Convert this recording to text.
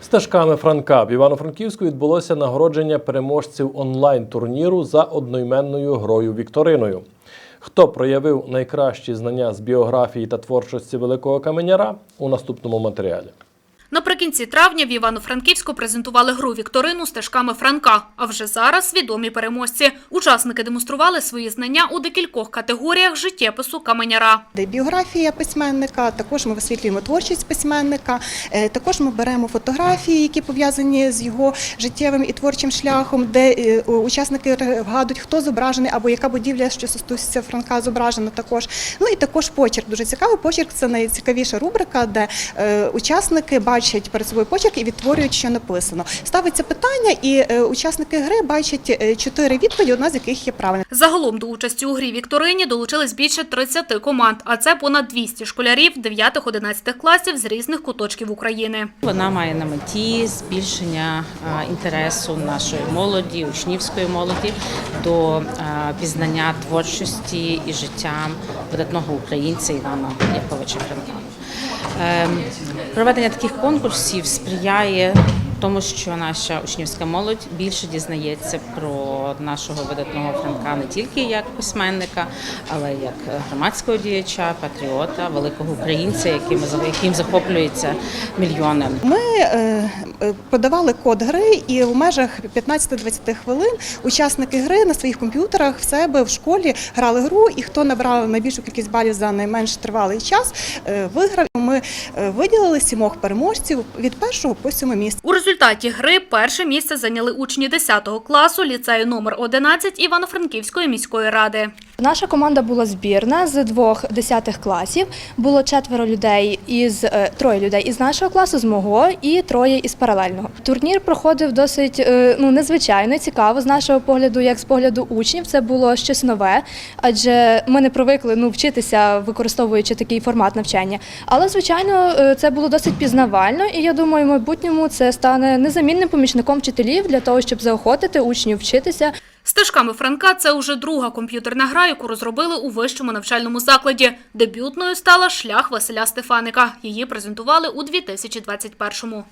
Стежками Франка в Івано-Франківську відбулося нагородження переможців онлайн-турніру за одноіменною грою Вікториною. Хто проявив найкращі знання з біографії та творчості великого каменяра у наступному матеріалі. Наприкінці травня в Івано-Франківську презентували гру Вікторину стежками Франка. А вже зараз відомі переможці. Учасники демонстрували свої знання у декількох категоріях життєпису каменяра. Де біографія письменника, також ми висвітлюємо творчість письменника. е, Також ми беремо фотографії, які пов'язані з його життєвим і творчим шляхом, де е, учасники вгадують, хто зображений або яка будівля, що стосується Франка, зображена також. Ну і також почерк. Дуже цікавий почерк. Це найцікавіша рубрика, де е, учасники бачать перед собою почерк і відтворюють, що написано. Ставиться питання, і е, учасники гри бачать е, чотири відповіді, одна з яких є правильна. Загалом до участі у грі Вікторині долучились більше 30 команд, а це понад 200 школярів 9-11 класів з різних куточків України. Вона має на меті збільшення інтересу нашої молоді, учнівської молоді до пізнання творчості і життя видатного українця Івана Яковича Франка. Ем, Проведення таких конкурсів сприяє тому, що наша учнівська молодь більше дізнається про нашого видатного Франка не тільки як письменника, але й як громадського діяча, патріота, великого українця, яким, яким захоплюються мільйони. Ми е, е, подавали код гри, і в межах 15-20 хвилин учасники гри на своїх комп'ютерах в себе в школі грали гру, і хто набрав найбільшу кількість балів за найменш тривалий час, е, виграв. Ми е, виділили сімох переможців від першого по сьоме місце. У результаті гри перше місце зайняли учні 10 класу ліцею номер 11 Івано-Франківської міської ради. Наша команда була збірна з двох десятих класів. Було четверо людей із е, троє людей із нашого класу, з мого і троє із паралельного. Турнір проходив досить е, ну незвичайно цікаво з нашого погляду, як з погляду учнів. Це було щось нове, адже ми не привикли ну вчитися, використовуючи такий формат навчання. Але звичайно, е, це було досить пізнавально, і я думаю, в майбутньому це стане незамінним помічником вчителів для того, щоб заохотити учнів вчитися. Стежками Франка це уже друга комп'ютерна гра, яку розробили у вищому навчальному закладі. Дебютною стала шлях Василя Стефаника. Її презентували у 2021-му.